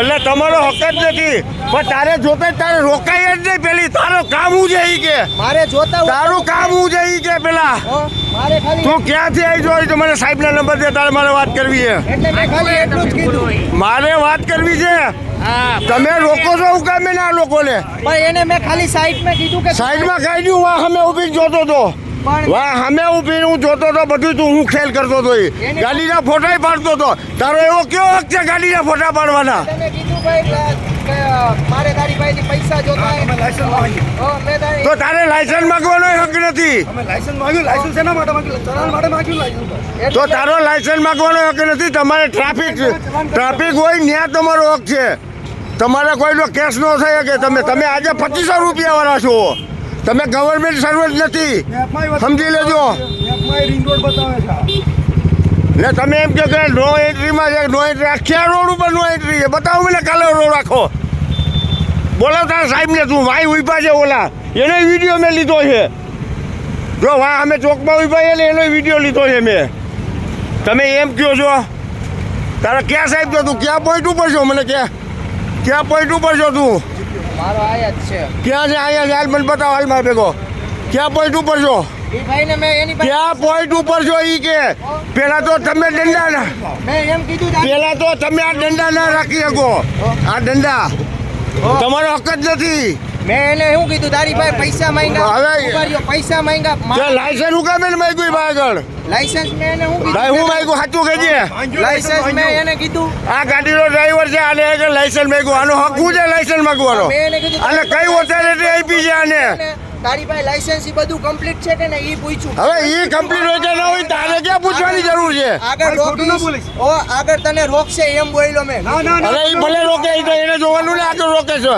એટલે તમારો હક જ નથી. પણ તારે જોતે તારે રોકાય જ નહીં પેલી. તારું કામ હું છે કે? મારે જોતા તારું કામ હું છે કે પેલા? તું ક્યાંથી આવી જોઈ તો મને સાહેબના નંબર દે તારે મારે વાત કરવી છે. મેં મારે વાત કરવી છે? તમે રોકો છો હું કામે ના લોકોને પણ એને મેં ખાલી સાઈડમાં કીધું કે સાઈડમાં ખાઈ દઉં વાહ અમે ઊભી જોતો તો. પણ વાહ અમે ઊભી હું જોતો તો બધું તું હું ખેલ કરતો હતો એ. ગાડીના ફોટા પાડતો તો. તારો એવો કેવો હક છે ગાડીના ફોટા પાડવાના? તો તારે લાયસન્સ માંગવાનો હક નથી. તો. તારો લાયસન્સ માંગવાનો હક નથી તમારે ટ્રાફિક ટ્રાફિક હોય ત્યાં તમારો હક છે. તમારે કોઈનો કેસ ન થાય કે તમે તમે આજે પચીસો રૂપિયા વાળા છો. તમે ગવર્મેન્ટ સર્વન્ટ નથી. સમજી લેજો. ને તમે એમ કહો કે નો એન્ટ્રીમાં છે નો એન્ટ્રી આખી રોડ ઉપર નો એન્ટ્રી છે? બતાવો મને કાલે રોડ રાખો બોલો તારા સાહેબને તું ભાઈ ઊભા છે ઓલા. એનો વીડિયો મેં લીધો છે. જો વાહ અમે ચોકમાં ઊભા છે ને એનો વીડિયો લીધો છે મેં. તમે એમ કહો છો? તારા ક્યાં સાહેબ છો તું? ક્યાં પોઈન્ટ ઉપર છો? મને ક્યાં ક્યાં પોઈન્ટ ઉપર છો તું? મારો આયા જ છે. ક્યાં છે અહીંયા છે? હાલ મને બતાવો હાલ મારે ભેગો. ક્યાં પોઈન્ટ ઉપર છો? ક્યાં પોઈન્ટ ઉપર છો ઈ કે? પેલા તો તમે દંડા ના પેલા તો તમે આ દંડા ના રાખી શકો. આ દંડા તમારો હક જ નથી. મેં એને શું કીધું? તારી પાસે પૈસા માંગ્યા હવે- પૈસા માંગ્યા લાયસન્સ હું કામે માંગ્યું આગળ. લાયસન્સ મેં એને હું ભાઈ હું માંગ્યું સાચું કહેજે લાયસન્સ મેં એને કીધું. આ ગાડીનો ડ્રાઈવર છે આને આગળ લાયસન્સ માંગ્યું. આનો હક શું છે લાયસન્સ માંગવાનો? અને એને કીધું આને કઈ ઓથોરિટી આપી છે આને? તારી પાસે લાયસન્સ ઈ બધું કમ્પ્લીટ છે કે ને ઈ પૂછ્યું હવે એ કમ્પ્લીટ હોય કે ના હોય તારે ક્યાં પૂછવાની જરૂર છે? આગળ રોકીશ. ઓ આગળ તને રોકશે એમ બોલ્યો મેં. ના ના ના. અરે એ ભલે રોકે ઈ તો એને જોવાનું ને આગળ રોકે છે.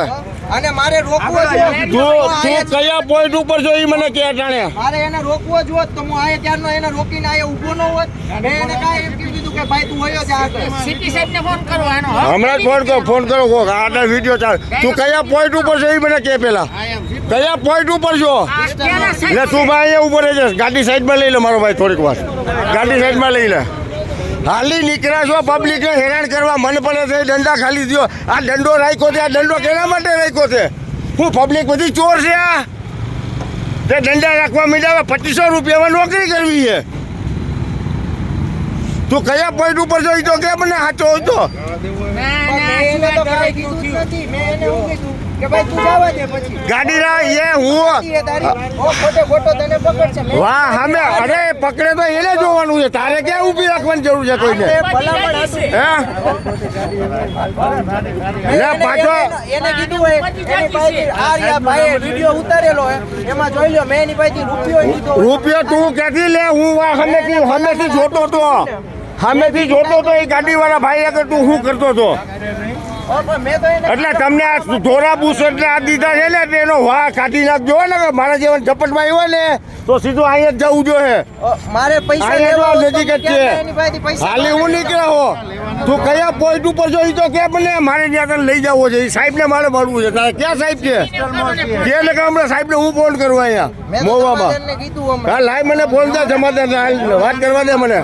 અને મારે રોકવો છે જ તું કયા પોઈન્ટ ઉપર જો એ મને કે જાણે. મારે એને રોકવો જ હોત તો હું આયા ત્યારનો એને રોકીને આયા ઊભો ન હોત. મેં એને કાંઈ એમ કીધું કે ભાઈ તું વયો જા આગળ. સીપી સાહેબને ફોન કરો આનો હમણાં જ ફોન કરો ફોન કરો કોક. આના વીડિયો ચાલ. તું કયા પોઈન્ટ ઉપર છો એ મને કે પેલા. કયા પોઈન્ટ ઉપર છો? સાહેબ એટલે તું ભાઈ અહીંયા ઊભો રહેજે. ગાડી સાઈડમાં લઈ લે મારો ભાઈ થોડીક વાર. ગાડી સાઈડમાં લઈ લે. હાલી નીકળ્યા છો પબ્લિકને હેરાન કરવા. મન પડે છે દંડા ખાલી દો આ દંડો રાખ્યો છે આ દંડો કેના માટે રાખ્યો છે? હું પબ્લિક બધી ચોર છે આ? તે દંડા રાખવા માંડ્યા પચીસો રૂપિયામાં નોકરી કરવી છે. તું કયા પોઈન્ટ ઉપર જોઈ તો કે મને સાચો હોય તો ભાઈ ગાડી ના એ હું વાહ અમે અરે પકડે તો એને જોવાનું છે. તારે ક્યાં ઊભી રાખવાની જરૂર છે કોઈને. હે? પાછો. એને- કીધું હોય ઉતારેલો એમાં જોઈ લ્યો મેં એની પાસેથી રૂપિયો લીધો રૂપિયો તું ક્યાંથી લે? હું વા સામેથી સામેથી જોતો તો. સામેથી જોતો તો એ ગાડી વાળા ભાઈ આગળ તું શું કરતો તો? એટલે તમને આ ધોરા બુસ એટલે આ દીધા છે ને એટલે એનો વાહ કાઢી નાખજો જો ને કે મારા જેવા ઝપટમાં આવ્યો ને તો સીધું અહીંયા જ જવું જોઈએ. મારે પૈસા લેવા જો નજીક જ છે. હાલી હું નીકળ્યા હો. તું કયા પોઈન્ટ ઉપર જો તો કે મને મારે ત્યાં લઈ જવો છે. સાહેબ સાહેબને મારે મળવું છે. તારે ક્યાં સાહેબ છે? કે એટલે કે હમણાં સાહેબને હું ફોન કરું અહીંયા મોવામાં. હા લાઈ મને ફોન દે જમાદાર વાત કરવા દે મને.